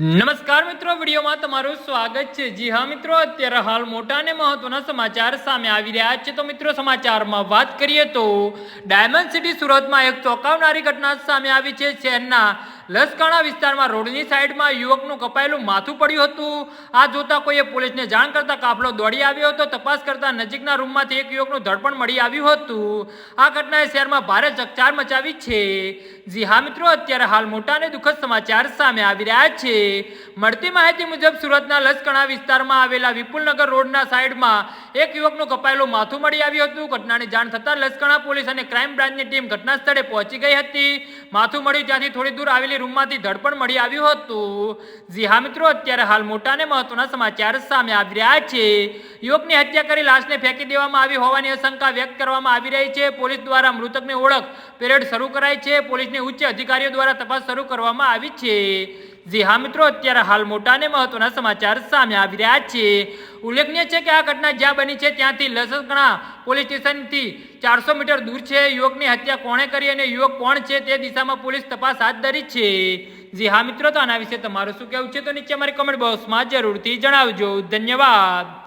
નમસ્કાર મિત્રો, વિડીયોમાં તમારું સ્વાગત છે. જી હા મિત્રો, અત્યારે હાલ મોટા અને મહત્વના સમાચાર સામે આવી રહ્યા છે. તો મિત્રો, સમાચારમાં વાત કરીએ તો ડાયમંડ સિટી સુરતમાં એક ચોંકાવનારી ઘટના સામે આવી છે. શહેરના લસકાણા વિસ્તારમાં રોડની સાઈડમાં યુવકનું કપાયેલું માથું પડ્યું હતું. આ જોતા કોઈએ પોલીસને જાણ કરતા કાફલો દોડી આવ્યો હતો. તપાસ કરતા નજીકના રૂમમાંથી એક યુવકનું ધડપણ મળી આવ્યું હતું. આ ઘટનાએ શહેરમાં ભારે ચકચાર મચાવી છે. જી હા મિત્રો, અત્યારે હાલ મોટા અને દુઃખદ સમાચાર સામે આવી રહ્યા છે. મળતી માહિતી મુજબ સુરતના લસકણા વિસ્તારમાં આવેલા વિપુલનગર રોડના સાઈડમાં એક યુવકનું કપાયેલું માથું મળી આવ્યું હતું. ઘટનાની જાણ થતાં લસકણા પોલીસ અને ક્રાઇમ બ્રાન્ચની ટીમ ઘટના સ્થળે પહોંચી ગઈ હતી. માથું મળ્યું ત્યાંથી થોડી દૂર આવેલી રૂમમાંથી ધડપણ મળી આવ્યું હતું. જી હા મિત્રો, અત્યારે હાલ મોટા અને મહત્વના સમાચાર સામે આવી રહ્યા છે. યુવકની હત્યા કરી લાશને ફેંકી દેવામાં આવી હોવાની આશંકા વ્યક્ત કરવામાં આવી રહી છે. પોલીસ દ્વારા મૃતકની ઓળખ પેરેડ શરૂ કરાઈ છે. પોલીસની ઉચ્ચ અધિકારીઓ દ્વારા તપાસ શરૂ કરવામાં આવી છે. જી હા મિત્રો, અત્યારે હાલ મોટા અને મહત્વના સમાચાર સામે આવી રહ્યા છે. ઉલ્લેખનીય છે કે આ ઘટના જ્યાં બની છે ત્યાંથી લસકણા પોલીસ સ્ટેશનથી ચારસો મીટર દૂર છે. યુવકની હત્યા કોણે કરી અને યુવક કોણ છે તે દિશામાં પોલીસ તપાસ હાથ ધરી છે. જી હા મિત્રો, તો આના વિશે તમારું શું કહેવું છે તો નીચે અમારી કમેન્ટ બોક્સમાં જરૂરથી જણાવજો. ધન્યવાદ.